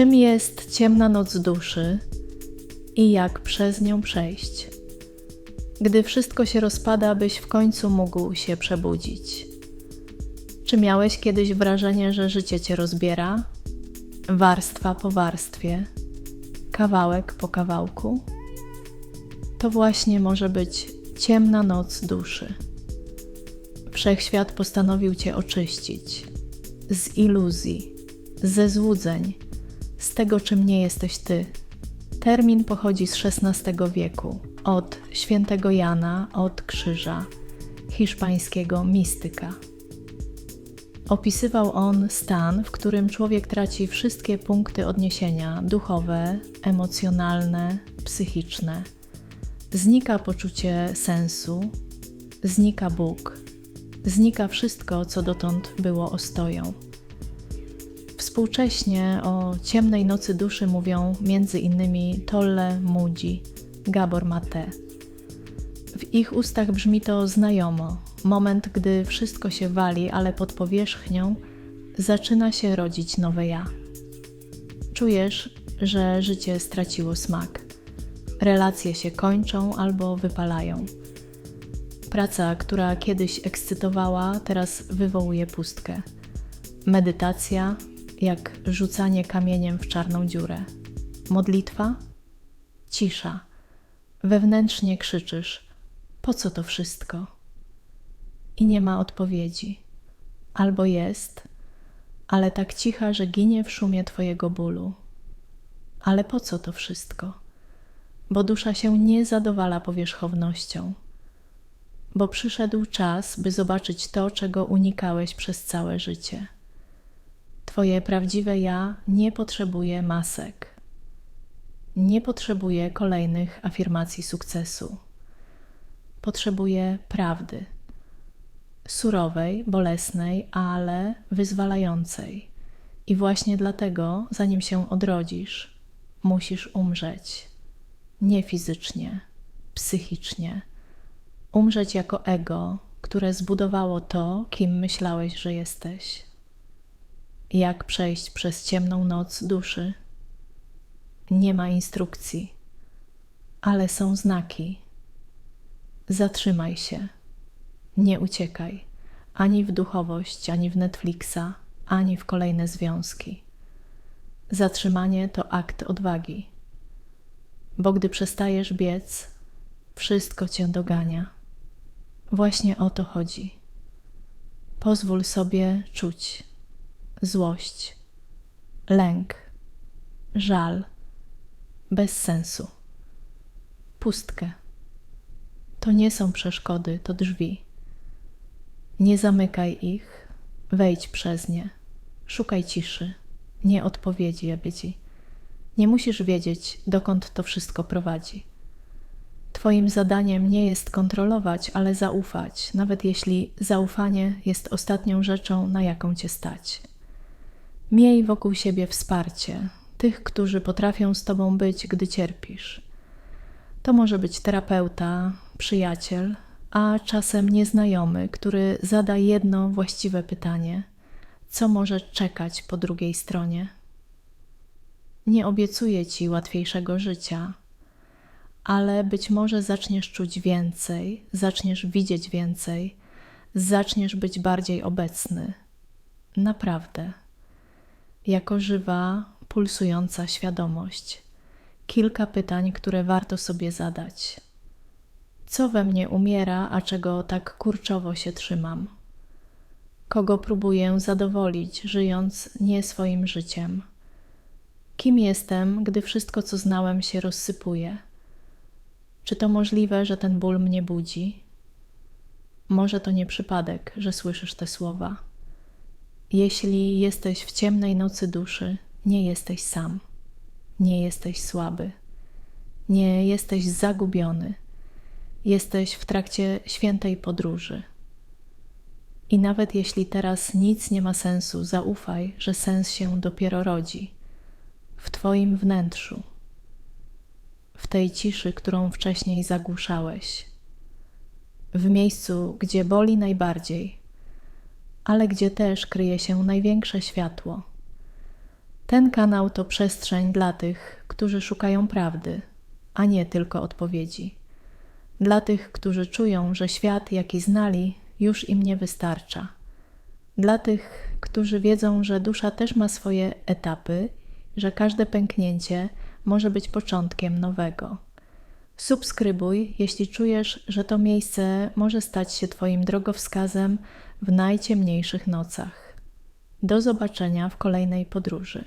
Czym jest ciemna noc duszy i jak przez nią przejść? Gdy wszystko się rozpada, byś w końcu mógł się przebudzić. Czy miałeś kiedyś wrażenie, że życie cię rozbiera? Warstwa po warstwie, kawałek po kawałku? To właśnie może być ciemna noc duszy. Wszechświat postanowił cię oczyścić z iluzji, ze złudzeń, z tego, czym nie jesteś ty. Termin pochodzi z XVI wieku, od świętego Jana od krzyża, hiszpańskiego mistyka. Opisywał on stan, w którym człowiek traci wszystkie punkty odniesienia duchowe, emocjonalne, psychiczne. Znika poczucie sensu, znika Bóg, znika wszystko, co dotąd było ostoją. Współcześnie o ciemnej nocy duszy mówią m.in. Tolle Moody, Gabor Mate. W ich ustach brzmi to znajomo. Moment, gdy wszystko się wali, ale pod powierzchnią zaczyna się rodzić nowe ja. Czujesz, że życie straciło smak. Relacje się kończą albo wypalają. Praca, która kiedyś ekscytowała, teraz wywołuje pustkę. Medytacja, jak rzucanie kamieniem w czarną dziurę. Modlitwa? Cisza. Wewnętrznie krzyczysz: Po co to wszystko? I nie ma odpowiedzi. Albo jest, ale tak cicha, że ginie w szumie Twojego bólu. Ale po co to wszystko? Bo dusza się nie zadowala powierzchownością. Bo przyszedł czas, by zobaczyć to, czego unikałeś przez całe życie. Twoje prawdziwe ja nie potrzebuje masek. Nie potrzebuje kolejnych afirmacji sukcesu. Potrzebuje prawdy. Surowej, bolesnej, ale wyzwalającej. I właśnie dlatego, zanim się odrodzisz, musisz umrzeć. Nie fizycznie, psychicznie. Umrzeć jako ego, które zbudowało to, kim myślałeś, że jesteś jak przejść przez ciemną noc duszy. Nie ma instrukcji, ale są znaki. Zatrzymaj się, nie uciekaj ani w duchowość, ani w Netflixa, ani w kolejne związki. Zatrzymanie to akt odwagi, bo gdy przestajesz biec, wszystko cię dogania. Właśnie o to chodzi. Pozwól sobie czuć złość, lęk, żal, bez sensu, pustkę. To nie są przeszkody, to drzwi. Nie zamykaj ich, wejdź przez nie, szukaj ciszy, nie odpowiedzi, ci. Nie musisz wiedzieć, dokąd to wszystko prowadzi. Twoim zadaniem nie jest kontrolować, ale zaufać, nawet jeśli zaufanie jest ostatnią rzeczą, na jaką cię stać. Miej wokół siebie wsparcie, tych, którzy potrafią z Tobą być, gdy cierpisz. To może być terapeuta, przyjaciel, a czasem nieznajomy, który zada jedno właściwe pytanie: co może czekać po drugiej stronie? Nie obiecuję Ci łatwiejszego życia, ale być może zaczniesz czuć więcej, zaczniesz widzieć więcej, zaczniesz być bardziej obecny. Naprawdę jako żywa, pulsująca świadomość. Kilka pytań, które warto sobie zadać. Co we mnie umiera, a czego tak kurczowo się trzymam? Kogo próbuję zadowolić, żyjąc nie swoim życiem? Kim jestem, gdy wszystko, co znałem, się rozsypuje? Czy to możliwe, że ten ból mnie budzi? Może to nie przypadek, że słyszysz te słowa. Jeśli jesteś w ciemnej nocy duszy, nie jesteś sam, nie jesteś słaby, nie jesteś zagubiony, jesteś w trakcie świętej podróży. I nawet jeśli teraz nic nie ma sensu, zaufaj, że sens się dopiero rodzi. W Twoim wnętrzu, w tej ciszy, którą wcześniej zagłuszałeś, w miejscu, gdzie boli najbardziej ale gdzie też kryje się największe światło. Ten kanał to przestrzeń dla tych, którzy szukają prawdy, a nie tylko odpowiedzi. Dla tych, którzy czują, że świat, jaki znali, już im nie wystarcza. Dla tych, którzy wiedzą, że dusza też ma swoje etapy, że każde pęknięcie może być początkiem nowego. Subskrybuj, jeśli czujesz, że to miejsce może stać się Twoim drogowskazem w najciemniejszych nocach. Do zobaczenia w kolejnej podróży.